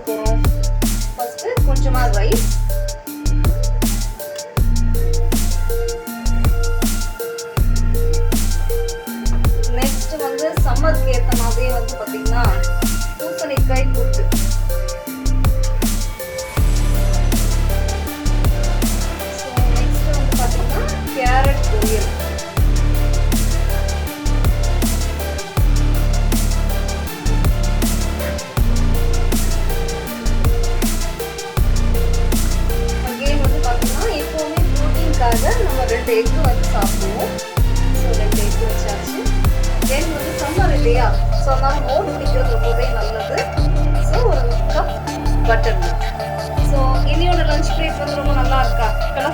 போகிறோம் ஃபஸ்ட்டு கொஞ்சமாக rice next வந்து சம்மருக்கு ஏற்ற மாதிரி வந்து பார்த்தீங்கன்னா பூசணிக்காய் கூட்டு ரெண்டு எக்கு வந்து சாப்பிடுவோம். ஸோ ரெண்டு எக்கு வச்சாச்சு. தென் வந்து சம்மர் இல்லையா ஸோ அதனால் மோர் குடிக்கிறது ரொம்பவே நல்லது. ஸோ ஒரு கப் பட்டர் மில்க் ஸோ இனியோட லஞ்ச் பிரேக் வந்து ரொம்ப நல்லா இருக்கா? கலர்ஃபுல்லாக